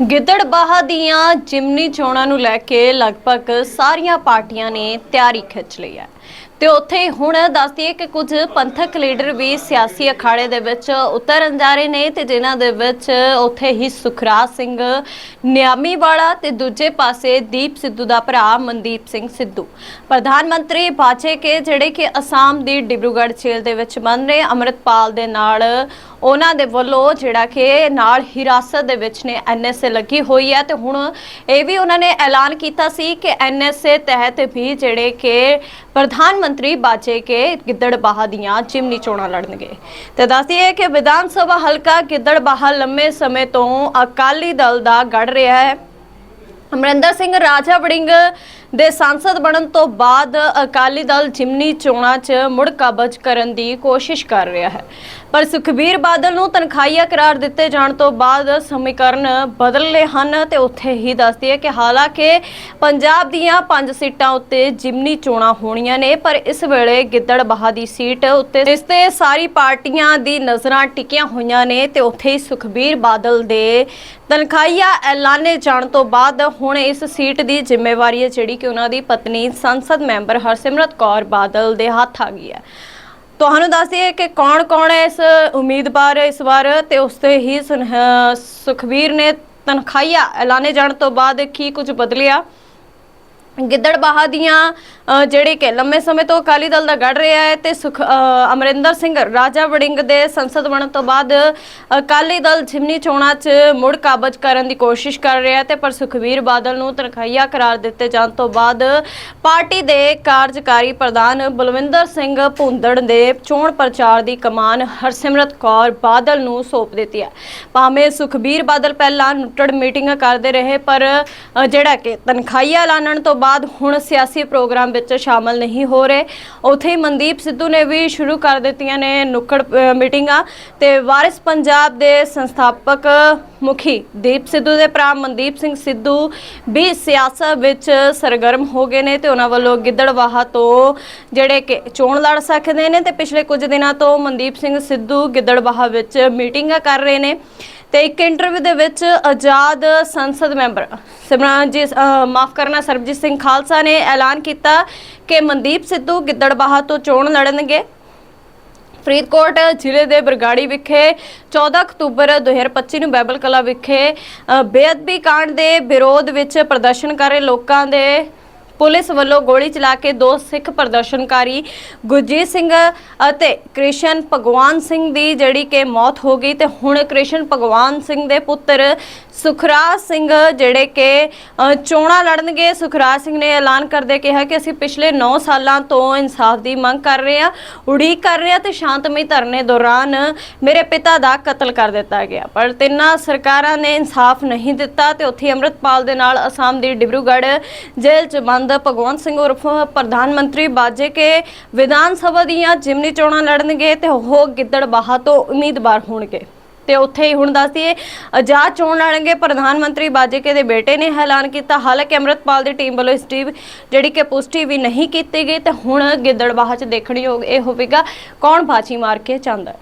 ਗਿੱਦੜਬਾਹਾ ਦੀਆਂ ਜਿਮਨੀ ਚੋਣਾਂ ਨੂੰ ਲੈ ਕੇ ਲਗਭਗ ਸਾਰੀਆਂ ਪਾਰਟੀਆਂ ਨੇ ਤਿਆਰੀ ਖਿੱਚ ਲਈ ਹੈ। ਤੇ ਉੱਥੇ ਹੀ ਹੁਣ ਦੱਸਦੀਏ ਕਿ ਕੁਝ ਪੰਥਕ ਲੀਡਰ ਵੀ ਸਿਆਸੀ ਅਖਾੜੇ ਦੇ ਵਿੱਚ ਉਤਰਨ ਜਾ ਰਹੇ ਨੇ ਤੇ ਜਿਨ੍ਹਾਂ ਦੇ ਵਿੱਚ ਉੱਥੇ ਹੀ ਸੁਖਰਾਜ ਸਿੰਘ ਨਿਆਮੀ ਵਾਲਾ ਤੇ ਦੂਜੇ ਪਾਸੇ ਦੀਪ ਸਿੱਧੂ ਦਾ ਭਰਾ ਮਨਦੀਪ ਸਿੰਘ ਸਿੱਧੂ। ਪ੍ਰਧਾਨ ਮੰਤਰੀ ਬਾਚੇ ਕੇ ਜਿਹੜੇ ਕਿ ਅਸਾਮ ਦੀ ਡਿਬਰੂਗੜ੍ਹ ਜੇਲ੍ਹ ਦੇ ਵਿੱਚ ਬੰਦ ਨੇ ਅੰਮ੍ਰਿਤਪਾਲ ਦੇ ਨਾਲ ਉਹਨਾਂ ਦੇ ਵੱਲੋਂ ਜਿਹੜਾ ਕਿ ਨਾਲ ਹਿਰਾਸਤ ਦੇ ਵਿੱਚ ਨੇ ਐਨਐਸਏ ਲੱਗੀ ਹੋਈ ਹੈ ਤੇ ਹੁਣ ਇਹ ਵੀ ਉਹਨਾਂ ਨੇ ਐਲਾਨ ਕੀਤਾ ਸੀ ਕਿ ਐਨਐਸਏ ਤਹਿਤ ਵੀ ਜਿਹੜੇ ਕਿ ਪ੍ਰਧਾਨ ਪ੍ਰਧਾਨ ਮੰਤਰੀ ਬਾਜੇ ਕੇ ਗਿੱਦੜਬਾਹਾ ਦੀਆਂ ਚਿਮਨੀ ਚੋਣਾਂ ਲੜਨਗੇ। ਤੇ ਦੱਸਦੀ ਹੈ ਕਿ ਵਿਧਾਨ ਸਭਾ ਹਲਕਾ ਗਿੱਦੜਬਾਹਾ ਲੰਮੇ ਸਮੇਂ ਤੋਂ ਅਕਾਲੀ ਦਲ ਦਾ ਗੜ ਰਿਹਾ ਹੈ। ਅਮਰਿੰਦਰ ਸਿੰਘ ਰਾਜਾ ਵੜਿੰਗ ਦੇ ਸੰਸਦ ਬਣਨ ਤੋਂ ਬਾਅਦ ਅਕਾਲੀ ਦਲ ਜਿਮਨੀ ਚੋਣਾਂ 'ਚ ਮੁੜ ਕਬਜ਼ ਕਰਨ ਦੀ ਕੋਸ਼ਿਸ਼ ਕਰ ਰਿਹਾ ਹੈ। ਪਰ ਸੁਖਬੀਰ ਬਾਦਲ ਨੂੰ ਤਨਖਾਹੀਆ ਕਰਾਰ ਦਿੱਤੇ ਜਾਣ ਤੋਂ ਬਾਅਦ ਸਮੀਕਰਨ ਬਦਲ ਹਨ ਤੇ ਉੱਥੇ ਹੀ ਦੱਸਦੀ ਹੈ ਕਿ ਹਾਲਾਂਕਿ ਪੰਜਾਬ ਦੀਆਂ ਪੰਜ ਸੀਟਾਂ ਉੱਤੇ ਜਿਮਨੀ ਚੋਣਾਂ ਹੋਣੀਆਂ ਨੇ, ਪਰ ਇਸ ਵੇਲੇ ਗਿੱਦੜਬਾਹਾ ਦੀ ਸੀਟ ਉੱਤੇ ਇਸ ਤੇ ਸਾਰੀ ਪਾਰਟੀਆਂ ਦੀ ਨਜ਼ਰਾਂ ਟਿਕੀਆਂ ਹੋਈਆਂ ਨੇ ਤੇ ਉੱਥੇ ਹੀ ਸੁਖਬੀਰ ਬਾਦਲ ਦੇ ਤਨਖਾਹੀਆ ਐਲਾਨੇ ਜਾਣ ਤੋਂ ਬਾਅਦ ਹੁਣ ਇਸ ਸੀਟ ਦੀ ਜ਼ਿੰਮੇਵਾਰੀ ਹੈ ਜਿਹੜੀ ਕਿ ਉਹਨਾਂ ਦੀ ਪਤਨੀ ਸੰਸਦ ਮੈਂਬਰ ਹਰਸਿਮਰਤ ਕੌਰ ਬਾਦਲ ਦੇ ਹੱਥ ਆ ਗਈ ਹੈ। ਤੁਹਾਨੂੰ ਦੱਸ ਦਈਏ ਕਿ ਕੌਣ-ਕੌਣ ਹੈ ਇਸ ਉਮੀਦਵਾਰ ਇਸ ਵਾਰ ਤੇ ਉਸ ਤੇ ਹੀ ਸੁਨਹ- ਸੁਖਬੀਰ ਨੇ ਤਨਖਾਹੀਆ ਐਲਾਨੇ ਜਾਣ ਤੋਂ ਬਾਅਦ ਕੀ ਕੁਝ ਬਦਲਿਆ? ਗਿੱਦੜਬਾਹਾ ਦੀਆਂ ਅ, ਜਿਹੜੇ ਕਿ ਲੰਮੇ ਸਮੇਂ ਤੋਂ ਅਕਾਲੀ ਦਲ ਦਾ ਗੜ ਰਿਹਾ ਹੈ ਤੇ ਸੁਖ ਅਮਰਿੰਦਰ ਸਿੰਘ ਰਾਜਾ ਵੜਿੰਗ ਦੇ ਸੰਸਦ ਬਣਨ ਤੋਂ ਬਾਅਦ ਅਕਾਲੀ ਦਲ ਜਿਮਨੀ ਚੋਣਾਂ 'ਚ ਮੁੜ ਕਾਬਜ ਕਰਨ ਦੀ ਕੋਸ਼ਿਸ਼ ਕਰ ਰਿਹਾ ਹੈ ਤੇ ਪਰ ਸੁਖਵੀਰ ਬਾਦਲ ਨੂੰ ਤਨਖਾਹੀਆ ਕਰਾਰ ਦਿੱਤੇ ਜਾਣ ਤੋਂ ਬਾਅਦ ਪਾਰਟੀ ਦੇ ਕਾਰਜਕਾਰੀ ਪ੍ਰਧਾਨ ਬਲਵਿੰਦਰ ਸਿੰਘ ਭੁੰਦੜ ਦੇ ਚੋਣ ਪ੍ਰਚਾਰ ਦੀ ਕਮਾਨ ਹਰਸਿਮਰਤ ਕੌਰ ਬਾਦਲ ਨੂੰ ਸੌਂਪ ਦਿੱਤੀ ਹੈ। ਭਾਵੇਂ ਸੁਖਬੀਰ ਬਾਦਲ ਪਹਿਲਾਂ ਨੁੱਟੜ ਮੀਟਿੰਗਾਂ ਕਰਦੇ ਰਹੇ ਪਰ ਜਿਹੜਾ ਕਿ ਤਨਖਾਹੀਆ ਐਲਾਨਣ ਤੋਂ ਬਾਅਦ ਹੁਣ ਸਿਆਸੀ ਪ੍ਰੋਗਰਾਮ ਵਿੱਚ ਸ਼ਾਮਲ ਨਹੀਂ ਹੋ ਰਹੇ। ਉੱਥੇ ਹੀ ਮਨਦੀਪ ਸਿੱਧੂ ਨੇ ਵੀ ਸ਼ੁਰੂ ਕਰ ਦਿੱਤੀਆਂ ਨੇ ਨੁੱਕੜ ਮੀਟਿੰਗਾਂ ਤੇ ਵਾਰਿਸ ਪੰਜਾਬ ਦੇ ਸੰਸਥਾਪਕ ਮੁਖੀ ਦੀਪ ਸਿੱਧੂ ਦੇ ਭਰਾ ਮਨਦੀਪ ਸਿੰਘ ਸਿੱਧੂ ਵੀ ਸਿਆਸਤ ਵਿੱਚ ਸਰਗਰਮ ਹੋ ਗਏ ਨੇ ਤੇ ਉਹਨਾਂ ਵੱਲੋਂ ਗਿੱਦੜਵਾਹਾ ਤੋਂ ਜਿਹੜੇ ਕਿ ਚੋਣ ਲੜ ਸਕਦੇ ਨੇ ਤੇ ਪਿਛਲੇ ਕੁਝ ਦਿਨਾਂ ਤੋਂ ਮਨਦੀਪ ਸਿੰਘ ਸਿੱਧੂ ਗਿੱਦੜਵਾਹਾ ਵਿੱਚ ਮੀਟਿੰਗਾਂ ਕਰ ਰਹੇ ਨੇ। ਤੇ ਇੱਕ ਇੰਟਰਵਿਊ ਦੇ ਵਿੱਚ ਆਜ਼ਾਦ ਸੰਸਦ ਮੈਂਬਰ ਸਿਮਰਨ ਜੀ ਮਾਫ ਕਰਨਾ, ਸਰਬਜੀਤ ਸਿੰਘ ਖਾਲਸਾ ਨੇ ਐਲਾਨ ਕੀਤਾ ਕਿ ਮਨਦੀਪ ਸਿੱਧੂ ਗਿੱਦੜਬਾਹਾ ਤੋਂ ਚੋਣ ਲੜਨਗੇ। ਫਰੀਦਕੋਟ ਜ਼ਿਲ੍ਹੇ ਦੇ ਬਰਗਾੜੀ ਵਿਖੇ 14 ਅਕਤੂਬਰ 2025 ਨੂੰ ਬੈਬਲ ਕਲਾ ਵਿਖੇ ਬੇਅਦਬੀ ਕਾਂਡ ਦੇ ਵਿਰੋਧ ਵਿੱਚ ਪ੍ਰਦਰਸ਼ਨ ਕਰ ਰਹੇ ਲੋਕਾਂ ਦੇ ਪੁਲਿਸ ਵੱਲੋਂ ਗੋਲੀ ਚਲਾ ਕੇ ਦੋ ਸਿੱਖ ਪ੍ਰਦਰਸ਼ਨਕਾਰੀ ਗੁਰਜੀਤ ਸਿੰਘ ਅਤੇ ਕ੍ਰਿਸ਼ਨ ਭਗਵਾਨ ਸਿੰਘ ਦੀ ਜਿਹੜੀ ਕਿ ਮੌਤ ਹੋ ਗਈ ਤੇ ਹੁਣ ਕ੍ਰਿਸ਼ਨ ਭਗਵਾਨ ਸਿੰਘ ਦੇ ਪੁੱਤਰ ਸੁਖਰਾਜ ਸਿੰਘ ਜਿਹੜੇ ਕਿ ਚੋਣਾਂ ਲੜਨਗੇ। ਸੁਖਰਾਜ ਸਿੰਘ ਨੇ ਐਲਾਨ ਕਰਦੇ ਕਿਹਾ ਕਿ ਅਸੀਂ ਪਿਛਲੇ 9 ਸਾਲਾਂ ਤੋਂ ਇਨਸਾਫ ਦੀ ਮੰਗ ਕਰ ਰਹੇ ਹਾਂ, ਉਡੀਕ ਕਰ ਰਹੇ ਹਾਂ ਤੇ ਸ਼ਾਂਤਮਈ ਧਰਨੇ ਦੌਰਾਨ ਮੇਰੇ ਪਿਤਾ ਦਾ ਕਤਲ ਕਰ ਦਿੱਤਾ ਗਿਆ। ਪਰ ਤਿੰਨਾਂ ਸਰਕਾਰਾਂ ਨੇ ਇਨਸਾਫ ਨਹੀਂ ਦਿੱਤਾ ਤੇ ਉੱਥੇ ਅੰਮ੍ਰਿਤਪਾਲ ਦੇ ਨਾਲ ਅਸਾਮ ਦੀ ਡਿਬਰੂਗੜ੍ਹ ਜੇਲ੍ਹ 'ਚ ਬੰਦ ਭਗਵੰਤ ਸਿੰਘ ਉਰਫ ਪ੍ਰਧਾਨ ਮੰਤਰੀ ਬਾਜੇ ਕੇ ਵਿਧਾਨ ਸਭਾ ਦੀਆਂ ਜਿਮਨੀ ਚੋਣਾਂ ਲੜਨਗੇ ਤੇ ਉਹ ਗਿੱਦੜਬਾਹਾ ਤੋਂ ਉਮੀਦਵਾਰ ਹੋਣਗੇ। ਤੇ ਉੱਥੇ ਹੀ ਹੁਣ ਦੱਸਦੀਏ ਆਜ਼ਾਦ ਚੋਣ ਲੜਨਗੇ ਪ੍ਰਧਾਨ ਮੰਤਰੀ ਬਾਜੇਕੇ ਦੇ ਬੇਟੇ ਨੇ ਐਲਾਨ ਕੀਤਾ। ਹਾਲਾਂਕਿ ਅੰਮ੍ਰਿਤਪਾਲ ਦੀ ਟੀਮ ਵੱਲੋਂ ਇਸ ਟੀਮ ਜਿਹੜੀ ਕਿ ਪੁਸ਼ਟੀ ਵੀ ਨਹੀਂ ਕੀਤੀ ਗਈ, ਤੇ ਹੁਣ ਗਿੱਦੜਬਾਹਾ 'ਚ ਦੇਖਣੀ ਹੋ ਇਹ ਹੋਵੇਗਾ ਕੌਣ ਬਾਜੀ ਮਾਰ ਕੇ ਚਾਹੁੰਦਾ ਹੈ।